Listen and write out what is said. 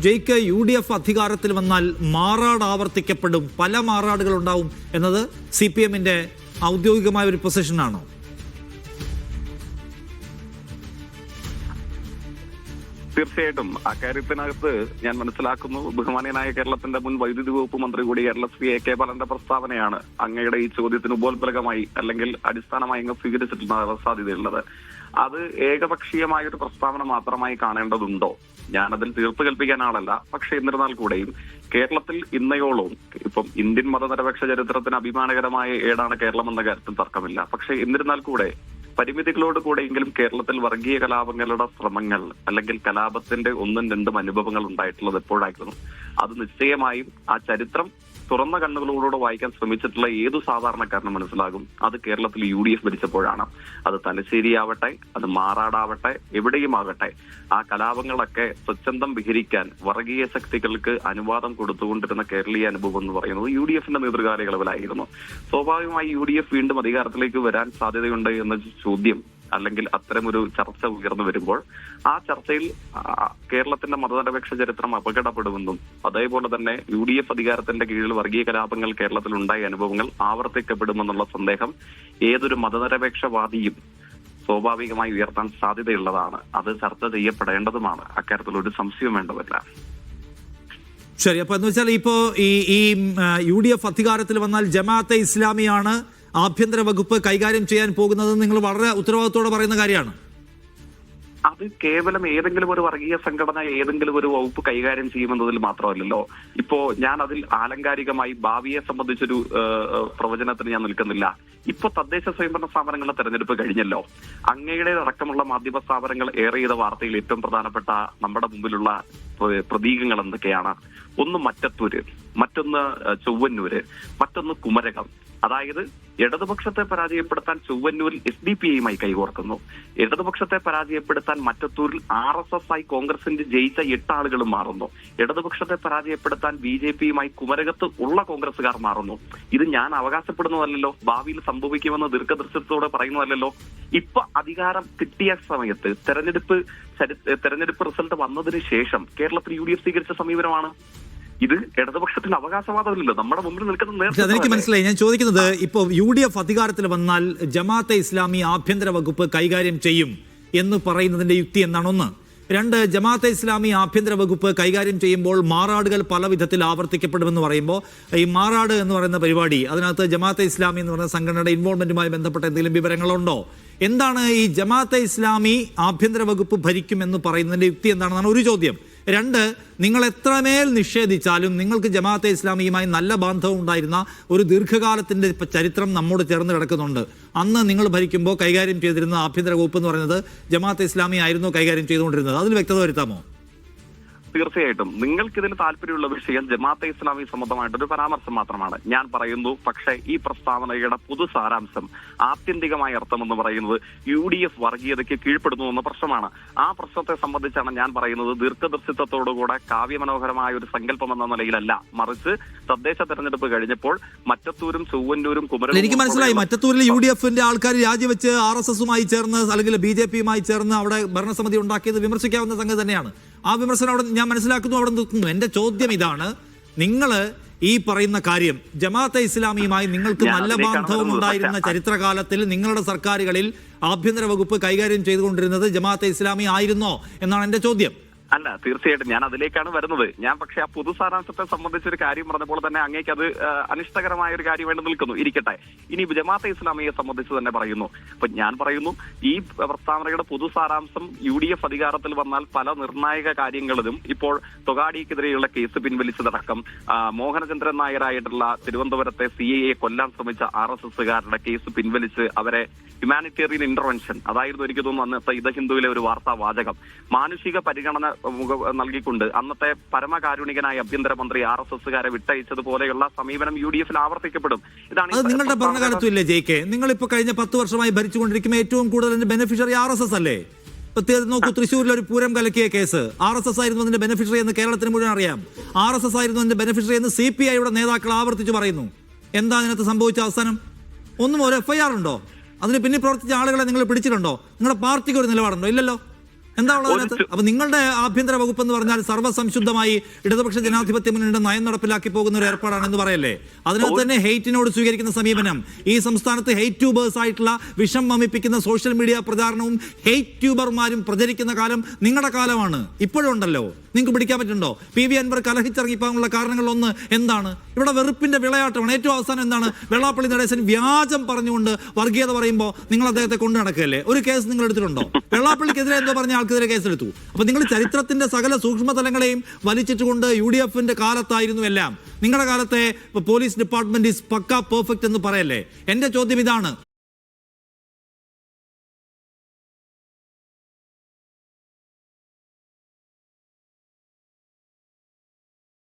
ജയിക്ക് U D F അധികാരത്തിൽ വന്നാൽ മാറാട് ആവർത്തിക്കപ്പെടും. പല മാറാടുകൾ ഉണ്ടാവും എന്നത് സി പി ഔദ്യോഗികമായ ഒരു പൊസിഷനാണോ? തീർച്ചയായിട്ടും. അക്കാര്യത്തിനകത്ത് ഞാൻ മനസ്സിലാക്കുന്നു. ബഹുമാനീയനായ കേരളത്തിന്റെ മുൻ വൈദ്യുതി വകുപ്പ് മന്ത്രി കൂടി കേരള ശ്രീ എ കെ ബാലന്റെ പ്രസ്താവനയാണ് അങ്ങയുടെ ഈ ചോദ്യത്തിന് ഉപോത്ബലകമായി അല്ലെങ്കിൽ അടിസ്ഥാനമായി അങ്ങ് സ്വീകരിച്ചിട്ടുള്ള സാധ്യതയുള്ളത്. അത് ഏകപക്ഷീയമായ ഒരു പ്രസ്താവന മാത്രമായി കാണേണ്ടതുണ്ടോ? ഞാനതിൽ തീർപ്പ് കൽപ്പിക്കാൻ ആളല്ല. പക്ഷെ എന്നിരുന്നാൽ കൂടെയും കേരളത്തിൽ ഇന്നയോളവും ഇപ്പം ഇന്ത്യൻ മതനിരപേക്ഷ ചരിത്രത്തിന് അഭിമാനകരമായ ഏടാണ് കേരളം എന്ന കാര്യത്തിൽ തർക്കമില്ല. പക്ഷെ എന്നിരുന്നാൽ കൂടെ പരിമിതികളോട് കൂടെയെങ്കിലും കേരളത്തിൽ വർഗീയ കലാപങ്ങളുടെ ശ്രമങ്ങൾ അല്ലെങ്കിൽ കലാപത്തിന്റെ ഒന്നും രണ്ടും അനുഭവങ്ങൾ ഉണ്ടായിട്ടുള്ളത് എപ്പോഴായിരുന്നു? അത് നിശ്ചയമായും ആ ചരിത്രം തുറന്ന കണ്ണുകളോടുകൂടെ വായിക്കാൻ ശ്രമിച്ചിട്ടുള്ള ഏതു സാധാരണക്കാരനും മനസ്സിലാകും. അത് കേരളത്തിൽ യു ഡി എഫ് ഭരിച്ചപ്പോഴാണ്. അത് തലശ്ശേരി ആവട്ടെ അത് മാറാടാവട്ടെ എവിടെയും ആകട്ടെ ആ കലാപങ്ങളൊക്കെ സ്വച്ഛന്തം വിഹരിക്കാൻ വർഗീയ ശക്തികൾക്ക് അനുവാദം കൊടുത്തുകൊണ്ടിരുന്ന കേരളീയ അനുഭവം എന്ന് പറയുന്നത് യു ഡി എഫിന്റെ നേതൃകാലയളവിലായിരുന്നു. സ്വാഭാവികമായി യു ഡി എഫ് വീണ്ടും അധികാരത്തിലേക്ക് വരാൻ സാധ്യതയുണ്ട് എന്ന ചോദ്യം അല്ലെങ്കിൽ അത്തരമൊരു ചർച്ച ഉയർന്നു വരുമ്പോൾ ആ ചർച്ചയിൽ കേരളത്തിന്റെ മതനിരപേക്ഷ ചരിത്രം അപകടപ്പെടുമെന്നും അതേപോലെ തന്നെ യു ഡി എഫ് അധികാരത്തിന്റെ കീഴിൽ വർഗീയ കലാപങ്ങൾ കേരളത്തിൽ ഉണ്ടായ അനുഭവങ്ങൾ ആവർത്തിക്കപ്പെടുമെന്നുള്ള സന്ദേഹം ഏതൊരു മതനിരപേക്ഷവാദിയും സ്വാഭാവികമായി ഉയർത്താൻ സാധ്യതയുള്ളതാണ്. അത് ചർച്ച ചെയ്യപ്പെടേണ്ടതുമാണ്. അക്കാര്യത്തിൽ ഒരു സംശയം വേണ്ടതല്ല. ശരി അപ്പൊ എന്ന് വെച്ചാൽ ഇപ്പോ ഈ ഈ യു ഡി എഫ് അധികാരത്തിൽ വന്നാൽ ജമാഅത്തെ ഇസ്ലാമിയാണ് ആഭ്യന്തര വകുപ്പ് കൈകാര്യം ചെയ്യാൻ പോകുന്നത് നിങ്ങൾ വളരെ ഉത്തരവാദിത്തോടെ പറയുന്ന കാര്യമാണ്. അത് കേവലം ഏതെങ്കിലും ഒരു വർഗീയ സംഘടന ഏതെങ്കിലും ഒരു വകുപ്പ് കൈകാര്യം ചെയ്യുമെന്നതിൽ മാത്രമല്ലല്ലോ. ഇപ്പോ ഞാൻ അതിൽ ആലങ്കാരികമായി ഭാവിയെ സംബന്ധിച്ചൊരു പ്രവചനത്തിന് ഞാൻ നിൽക്കുന്നില്ല. ഇപ്പൊ തദ്ദേശ സ്വയംഭരണ സ്ഥാപനങ്ങളുടെ തെരഞ്ഞെടുപ്പ് കഴിഞ്ഞല്ലോ. അങ്ങയുടെ അടക്കമുള്ള മാധ്യമ സ്ഥാപനങ്ങൾ ഏറെ ചെയ്ത വാർത്തയിൽ ഏറ്റവും പ്രധാനപ്പെട്ട നമ്മുടെ മുമ്പിലുള്ള പ്ര- പ്രതീകങ്ങൾ എന്തൊക്കെയാണ്? ഒന്ന് മറ്റത്തൂര് മറ്റൊന്ന് ചൊവ്വന്നൂര് മറ്റൊന്ന് കുമരകം. അതായത് ഇടതുപക്ഷത്തെ പരാജയപ്പെടുത്താൻ ചൊവ്വന്നൂരിൽ എസ് ഡി പി ഐയുമായി കൈകോർക്കുന്നു. ഇടതുപക്ഷത്തെ പരാജയപ്പെടുത്താൻ മറ്റത്തൂരിൽ ആർ എസ് എസ് ആയി കോൺഗ്രസിന്റെ ജയിച്ച എട്ട് ആളുകളും മാറുന്നു. ഇടതുപക്ഷത്തെ പരാജയപ്പെടുത്താൻ ബി ജെ പിയുമായി കുമരകത്ത് ഉള്ള കോൺഗ്രസുകാർ മാറുന്നു. ഇത് ഞാൻ അവകാശപ്പെടുന്നതല്ലോ ഭാവിയിൽ സംഭവിക്കുമെന്ന് ദീർഘദൃശ്യത്തോടെ പറയുന്നതല്ലോ ഇപ്പൊ അധികാരം കിട്ടിയ സമയത്ത് തെരഞ്ഞെടുപ്പ് തെരഞ്ഞെടുപ്പ് റിസൾട്ട് വന്നതിന് ശേഷം കേരളത്തിൽ യു ഡി എഫ് സ്വീകരിച്ച സമീപനമാണ്? ഇത് ഇടതുപക്ഷത്തിന് അവകാശവാദമില്ലല്ലോ. നമ്മുടെ മുമ്പിൽ നിൽക്കുന്ന അതെനിക്ക് മനസ്സിലായി. ഞാൻ ചോദിക്കുന്നത് ഇപ്പോൾ യു ഡി എഫ് അധികാരത്തിൽ വന്നാൽ ജമാഅത്തെ ഇസ്ലാമി ആഭ്യന്തര വകുപ്പ് കൈകാര്യം ചെയ്യും എന്ന് പറയുന്നതിന്റെ യുക്തി എന്നാണൊന്ന് രണ്ട് ജമാഅത്തെ ഇസ്ലാമി ആഭ്യന്തര വകുപ്പ് കൈകാര്യം ചെയ്യുമ്പോൾ മാറാടുകൾ പല വിധത്തിൽ ആവർത്തിക്കപ്പെടുമെന്ന് പറയുമ്പോൾ ഈ മാറാട് എന്ന് പറയുന്ന പരിപാടി അതിനകത്ത് ജമാഅത്തെ ഇസ്ലാമി എന്ന് പറയുന്ന സംഘടനയുടെ ഇൻവോൾവ്മെന്റുമായി ബന്ധപ്പെട്ട എന്തെങ്കിലും വിവരങ്ങളുണ്ടോ? എന്താണ് ഈ ജമാഅത്തെ ഇസ്ലാമി ആഭ്യന്തര വകുപ്പ് ഭരിക്കും എന്ന് പറയുന്നതിന്റെ യുക്തി എന്താണെന്നാണ് ഒരു ചോദ്യം. രണ്ട് നിങ്ങൾ എത്രമേൽ നിഷേധിച്ചാലും നിങ്ങൾക്ക് ജമാഅത്തെ ഇസ്ലാമിയുമായി നല്ല ബാന്ധവം ഉണ്ടായിരുന്ന ഒരു ദീർഘകാലത്തിന്റെ ചരിത്രം നമ്മോട് ചേർന്ന് കിടക്കുന്നുണ്ട്. അന്ന് നിങ്ങൾ ഭരിക്കുമ്പോൾ കൈകാര്യം ചെയ്തിരുന്ന ആഭ്യന്തര വകുപ്പ് എന്ന് പറയുന്നത് ജമാഅത്തെ ഇസ്ലാമി ആയിരുന്നു കൈകാര്യം ചെയ്തുകൊണ്ടിരുന്നത്. അതിൽ വ്യക്തത വരുത്താമോ? തീർച്ചയായിട്ടും. നിങ്ങൾക്ക് ഇതിന് താല്പര്യമുള്ള വിഷയം ജമാഅത്തെ ഇസ്ലാമി സംബന്ധമായിട്ടൊരു പരാമർശം മാത്രമാണ്. ഞാൻ പറയുന്നു പക്ഷേ ഈ പ്രസ്താവനയുടെ പൊതു സാരാംശം ആത്യന്തികമായ അർത്ഥം എന്ന് പറയുന്നത് യു ഡി എഫ് വർഗീയതയ്ക്ക് കീഴ്പ്പെടുന്നു എന്ന പ്രശ്നമാണ്. ആ പ്രശ്നത്തെ സംബന്ധിച്ചാണ് ഞാൻ പറയുന്നത് ദീർഘദർശിത്വത്തോടുകൂടെ കാവ്യമനോഹരമായ ഒരു സങ്കല്പം എന്ന നിലയിലല്ല. മറിച്ച് തദ്ദേശ തെരഞ്ഞെടുപ്പ് കഴിഞ്ഞപ്പോൾ മറ്റത്തൂരും ചൊവ്വന്നൂരും കുമരം എനിക്ക് മനസ്സിലായി. മറ്റത്തൂരിൽ യു ഡി എഫിന്റെ ആൾക്കാർ രാജിവെച്ച് ആർ എസ് എസുമായി ചേർന്ന് അല്ലെങ്കിൽ ബി ജെ പിയുമായി ചേർന്ന് അവിടെ ഭരണസമിതി ഉണ്ടാക്കിയത് വിമർശിക്കാവുന്ന സംഗതി തന്നെയാണ്. ആ വിമർശനം അവിടെ ഞാൻ മനസ്സിലാക്കുന്നു അവിടെ നിൽക്കുന്നു. എന്റെ ചോദ്യം ഇതാണ് നിങ്ങൾ ഈ പറയുന്ന കാര്യം ജമാഅത്തെ ഇസ്ലാമിയുമായി നിങ്ങൾക്ക് നല്ല ബാന്ധവം ഉണ്ടായിരുന്ന ചരിത്രകാലത്തിൽ നിങ്ങളുടെ സർക്കാരുകളിൽ ആഭ്യന്തര വകുപ്പ് കൈകാര്യം ചെയ്തുകൊണ്ടിരുന്നത് ജമാഅത്തെ ഇസ്ലാമി ആയിരുന്നോ എന്നാണ് എന്റെ ചോദ്യം. അല്ല തീർച്ചയായിട്ടും. ഞാൻ അതിലേക്കാണ് വരുന്നത്. ഞാൻ പക്ഷേ ആ പൊതു സാരാംശത്തെ സംബന്ധിച്ചൊരു കാര്യം പറഞ്ഞപ്പോൾ തന്നെ അങ്ങേക്ക് അത് അനിഷ്ടകരമായ ഒരു കാര്യമായിട്ട് നിൽക്കുന്നു. ഇരിക്കട്ടെ. ഇനി ജമാഅത്തെ ഇസ്ലാമിയെ സംബന്ധിച്ച് തന്നെ പറയുന്നു. അപ്പൊ ഞാൻ പറയുന്നു ഈ പ്രസ്താവനയുടെ പൊതു സാരാംശം യു ഡി എഫ് അധികാരത്തിൽ വന്നാൽ പല നിർണായക കാര്യങ്ങളിലും ഇപ്പോൾ തൊഗാഡിക്കെതിരെയുള്ള കേസ് പിൻവലിച്ചതടക്കം മോഹനചന്ദ്രൻ നായരായിട്ടുള്ള തിരുവനന്തപുരത്തെ സി എ കൊല്ലാൻ ശ്രമിച്ച ആർ എസ് എസുകാരുടെ കേസ് പിൻവലിച്ച് അവരെ ഹ്യൂമാനിറ്റേറിയൻ ഇന്റർവെൻഷൻ അതായിരുന്നു എനിക്ക് തോന്നുന്നു അന്നത്തെ ഇത ഹിന്ദുവിലെ ഒരു വാർത്താ വാചകം മാനുഷിക പരിഗണന നൽകിക്കൊണ്ട് അന്നത്തെ പരമകാരുണികനായ ആഭ്യന്തരമന്ത്രി ആർ എസ് എസുകാരെ വിട്ടയച്ചതുപോലെയുള്ള സമീപനം യു ഡി എഫിൽ ആവർത്തിക്കപ്പെടും ഇതാണ് നിങ്ങളുടെ പ്രസ്താവനയുടെ- ഭരണകാലത്തും ഇല്ലേ ജെ കെ? നിങ്ങളിപ്പോ കഴിഞ്ഞ പത്ത് വർഷമായി ഭരിച്ചുകൊണ്ടിരിക്കുന്ന ഏറ്റവും കൂടുതൽ ബെനിഫിഷ്യറി ആർ എസ് എസ് അല്ലേ? ഇപ്പൊ നോക്കൂ തൃശ്ശൂരിൽ ഒരു പൂരം കലക്കിയ കേസ്. ആർ എസ് എസ് ആയിരുന്നു അതിന്റെ ബെനിഫിഷ്യറി എന്ന് കേരളത്തിന് മുഴുവൻ അറിയാം. ആർ എസ് എസ് ആയിരുന്നു അതിന്റെ ബെനിഫിഷ്യറി എന്ന് സി പി ഐയുടെ നേതാക്കൾ ആവർത്തിച്ച് പറയുന്നു. എന്താ അതിനകത്ത് സംഭവിച്ച അവസാനം? ഒന്നും ഒരു എഫ് ഐ ആർ ഉണ്ടോ? അതിന് പിന്നെ പ്രവർത്തിച്ച ആളുകളെ നിങ്ങൾ പിടിച്ചിട്ടുണ്ടോ? നിങ്ങളുടെ പാർട്ടിക്ക് ഒരു നിലപാടുണ്ടോ? ഇല്ലല്ലോ. അതിനകത്ത്? അപ്പൊ നിങ്ങളുടെ ആഭ്യന്തര വകുപ്പ് എന്ന് പറഞ്ഞാൽ സർവസംശുദ്ധമായി ഇടതുപക്ഷ ജനാധിപത്യ മുന്നണിയുടെ നയം നടപ്പിലാക്കി പോകുന്ന ഒരു ഏർപ്പാടാണെന്ന് പറയല്ലേ? അതിനകത്ത് തന്നെ ഹെയ്റ്റിനോട് സ്വീകരിക്കുന്ന സമീപനം. ഈ സംസ്ഥാനത്ത് ഹെയ്റ്റ് ട്യൂബേഴ്സ് ആയിട്ടുള്ള വിഷം വമിപ്പിക്കുന്ന സോഷ്യൽ മീഡിയ പ്രചാരണവും ഹെയ്റ്റ് ട്യൂബർമാരും പ്രചരിക്കുന്ന കാലം നിങ്ങളുടെ കാലമാണ്. ഇപ്പോഴും ഉണ്ടല്ലോ. നിങ്ങൾക്ക് പിടിക്കാൻ പറ്റുന്നുണ്ടോ? പി വി അൻവർ കലഹിച്ചിറങ്ങിപ്പോകാനുള്ള കാരണങ്ങളൊന്ന് എന്താണ്? ഇവിടെ വെറുപ്പിന്റെ വിളയാട്ടമാണ്. ഏറ്റവും അവസാനം എന്താണ്? വെള്ളാപ്പള്ളി നടേശൻ വ്യാജം പറഞ്ഞുകൊണ്ട് വർഗീയത പറയുമ്പോൾ നിങ്ങൾ അദ്ദേഹത്തെ കൊണ്ടു നടക്കുകയല്ലേ? ഒരു കേസ് നിങ്ങൾ എടുത്തിട്ടുണ്ടോ? വെള്ളാപ്പള്ളിക്കെതിരെ എന്തോ പറഞ്ഞ ആൾക്കെതിരെ കേസെടുത്തു. അപ്പൊ നിങ്ങൾ ചരിത്രത്തിന്റെ സകല സൂക്ഷ്മതലങ്ങളെയും വലിച്ചിട്ടുകൊണ്ട് യു ഡി എഫിന്റെ കാലത്തായിരുന്നു എല്ലാം. നിങ്ങളുടെ കാലത്തെ police department is pukka perfect എന്ന് പറയല്ലേ? എന്റെ ചോദ്യം ഇതാണ്.